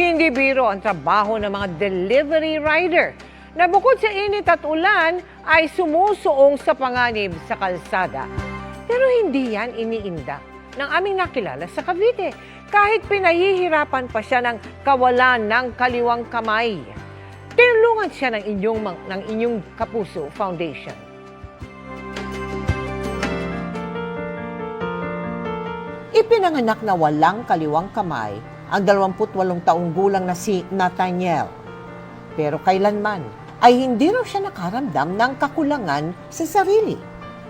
Hindi biro ang trabaho ng mga delivery rider na bukod sa init at ulan ay sumusuong sa panganib sa kalsada. Pero hindi yan iniinda ng aming nakilala sa Cavite kahit pinahihirapan pa siya ng kawalan ng kaliwang kamay. Tinulungan siya ng inyong, ng inyong Kapuso Foundation. Ipinanganak na walang kaliwang kamay ang 28 taong gulang na si Nathaniel. Pero kailanman ay hindi raw siya nakaramdam ng kakulangan sa sarili.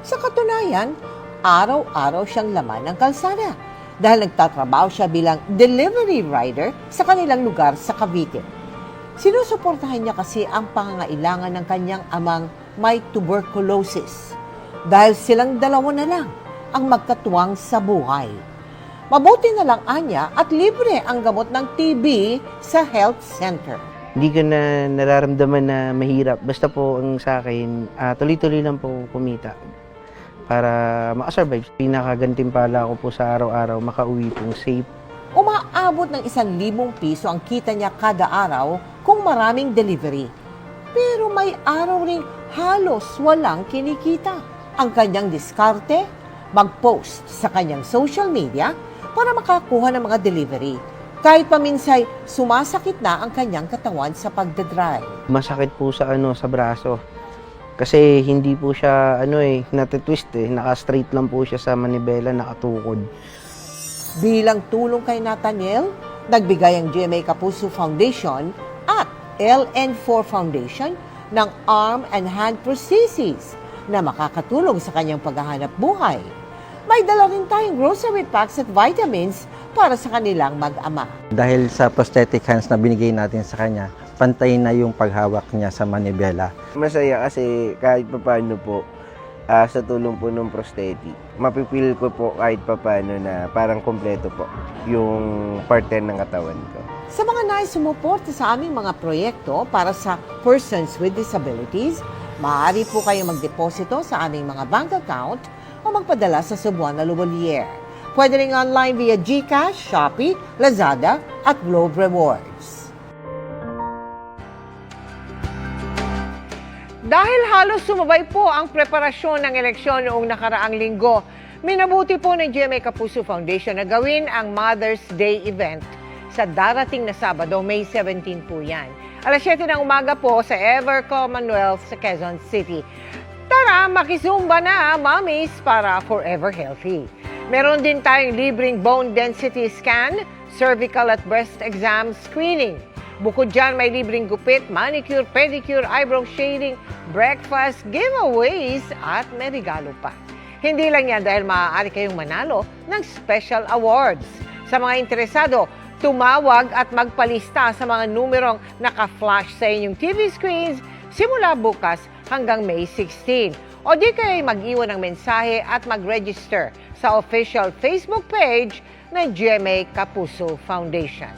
Sa katunayan, araw-araw siyang laman ng kalsada dahil nagtatrabaho siya bilang delivery rider sa kanilang lugar sa Cavite. Sinusuportahan niya kasi ang pangangailangan ng kanyang amang may tuberculosis dahil silang dalawa na lang ang magkatuwang sa buhay. Mabuti na lang anya at libre ang gamot ng TB sa health center. Hindi ko na nararamdaman na mahirap. Basta po ang sa akin, ah, tuloy-tuloy lang po kumita para makasurvive. Pinakagantimpala ko po sa araw-araw, makauwi pong safe. Umaabot ng isang libong piso ang kita niya kada araw kung maraming delivery. Pero may araw ring halos walang kinikita. Ang kanyang diskarte, mag-post sa kanyang social media para makakuha ng mga delivery. Kahit paminsay, sumasakit na ang kanyang katawan sa pagdadrive. Masakit po sa ano sa braso. Kasi hindi po siya ano eh, natitwist eh. Naka-straight lang po siya sa manibela, nakatukod. Bilang tulong kay Nathaniel, nagbigay ang GMA Kapuso Foundation at LN4 Foundation ng arm and hand prostheses na makakatulong sa kanyang paghahanap buhay. May dala rin tayong grocery packs at vitamins para sa kanilang mag-ama. Dahil sa prosthetic hands na binigay natin sa kanya, pantay na yung paghawak niya sa manibela. Masaya kasi kahit papaano po, ah, sa tulong po ng prosthetic, mapipil ko po kahit papaano na parang kompleto po yung parte ng katawan ko. Sa mga nais sumuporta sa aming mga proyekto para sa persons with disabilities, maaari po kayong magdeposito sa aming mga bank account o magpadala sa Cebuana Lubolier. Pwede rin online via GCash, Shopee, Lazada at Globe Rewards. Dahil halos sumabay po ang preparasyon ng eleksyon noong nakaraang linggo, minabuti po ng GMA Kapuso Foundation na gawin ang Mother's Day event sa darating na Sabado, May 17 po yan. Alas 7 ng umaga po sa Ever Commonwealth sa Quezon City. Tara, makisumba na, mommies, para forever healthy. Meron din tayong libreng bone density scan, cervical at breast exam screening. Bukod dyan, may libreng gupit, manicure, pedicure, eyebrow shading, breakfast, giveaways, at may regalo pa. Hindi lang yan dahil maaari kayong manalo ng special awards. Sa mga interesado, tumawag at magpalista sa mga numerong naka-flash sa inyong TV screens simula bukas hanggang May 16. O di kayo mag-iwan ng mensahe at mag-register sa official Facebook page ng GMA Kapuso Foundation.